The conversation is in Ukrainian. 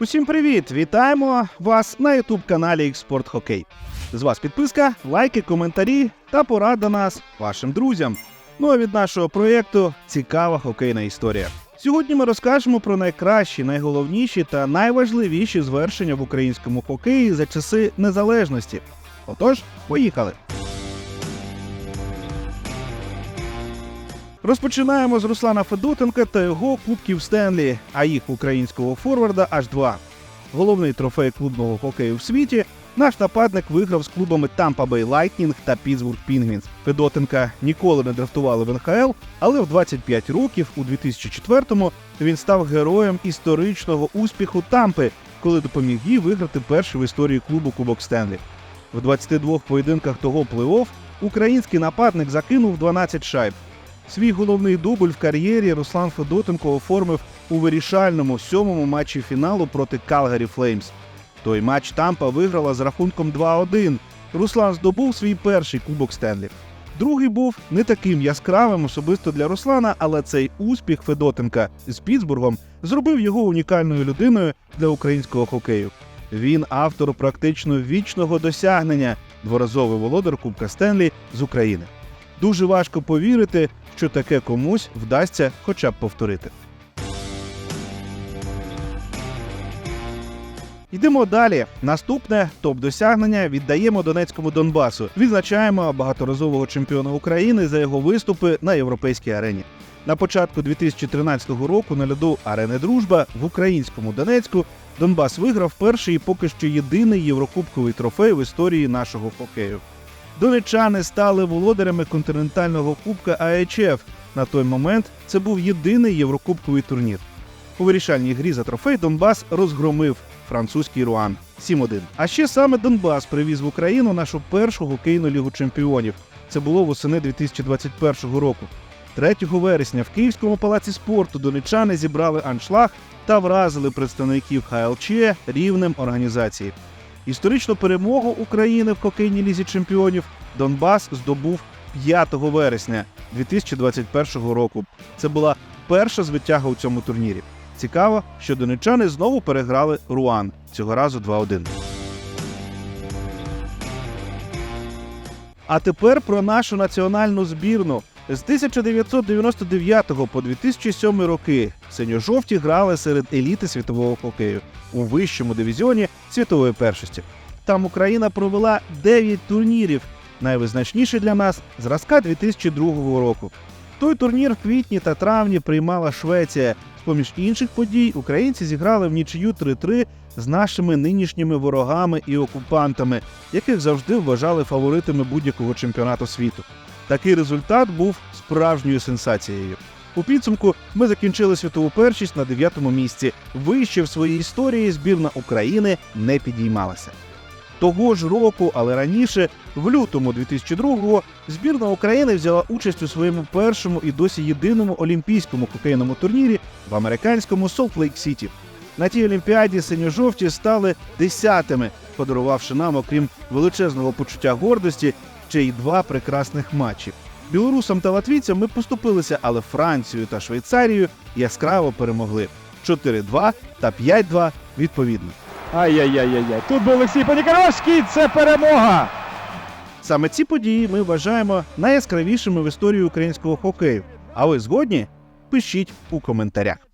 Усім привіт! Вітаємо вас на ютуб каналі Експорт Хокей. З вас підписка, лайки, коментарі та порада нас вашим друзям. Ну а від нашого проєкту цікава хокейна історія. Сьогодні ми розкажемо про найкращі, найголовніші та найважливіші звершення в українському хокеї за часи незалежності. Отож, поїхали! Розпочинаємо з Руслана Федотенка та його кубків Стенлі, а їх українського форварда аж два. Головний трофей клубного хокею в світі наш нападник виграв з клубами Tampa Bay Lightning та Pittsburgh Penguins. Федотенка ніколи не драфтували в НХЛ, але в 25 років у 2004-му він став героєм історичного успіху Тампи, коли допоміг їй виграти перший в історії клубу Кубок Стенлі. В 22 поєдинках того плей-офф український нападник закинув 12 шайб. Свій головний дубль в кар'єрі Руслан Федотенко оформив у вирішальному сьомому матчі фіналу проти Калгарі Флеймс. Той матч Тампа виграла з рахунком 2-1. Руслан здобув свій перший кубок Стенлі. Другий був не таким яскравим особисто для Руслана, але цей успіх Федотенка з Пітсбургом зробив його унікальною людиною для українського хокею. Він автор практично вічного досягнення, дворазовий володар Кубка Стенлі з України. Дуже важко повірити, що таке комусь вдасться хоча б повторити. Йдемо далі. Наступне топ досягнення віддаємо Донецькому Донбасу. Відзначаємо багаторазового чемпіона України за його виступи на європейській арені. На початку 2013 року на льоду арени Дружба в українському Донецьку Донбас виграв перший і поки що єдиний єврокубковий трофей в історії нашого хокею. Донечани стали володарями континентального кубка АЕЧФ. На той момент це був єдиний єврокубковий турнір. У вирішальній грі за трофей Донбас розгромив французький Руан 7-1. А ще саме Донбас привіз в Україну нашу першу хокейну лігу чемпіонів. Це було восени 2021 року. 3 вересня в Київському палаці спорту донечани зібрали аншлаг та вразили представників ХЛЧ рівнем організації. Історичну перемогу України в хокейній лізі чемпіонів Донбас здобув 5 вересня 2021 року. Це була перша звитяга у цьому турнірі. Цікаво, що донечани знову переграли Руан цього разу 2-1. А тепер про нашу національну збірну. З 1999 по 2007 роки синьо-жовті грали серед еліти світового хокею у вищому дивізіоні світової першості. Там Україна провела 9 турнірів, найвизначніший для нас зразка 2002 року. Той турнір в квітні та травні приймала Швеція. З поміж інших подій українці зіграли в нічию 3-3 з нашими нинішніми ворогами і окупантами, яких завжди вважали фаворитами будь-якого чемпіонату світу. Такий результат був справжньою сенсацією. У підсумку ми закінчили світову першість на дев'ятому місці. Вище в своїй історії збірна України не підіймалася. Того ж року, але раніше, в лютому 2002-го, збірна України взяла участь у своєму першому і досі єдиному олімпійському хокейному турнірі в американському Солт-Лейк Сіті. На тій олімпіаді синьо-жовті стали десятими, подарувавши нам, окрім величезного почуття гордості, ще й два прекрасних матчі. Білорусам та латвійцям ми поступилися, але Францію та Швейцарію яскраво перемогли 4-2 та 5-2 відповідно. Ай-яй-яй-яй. Тут був Олексій Панікаровський. Це перемога. Саме ці події ми вважаємо найяскравішими в історії українського хокею. А ви згодні? Пишіть у коментарях.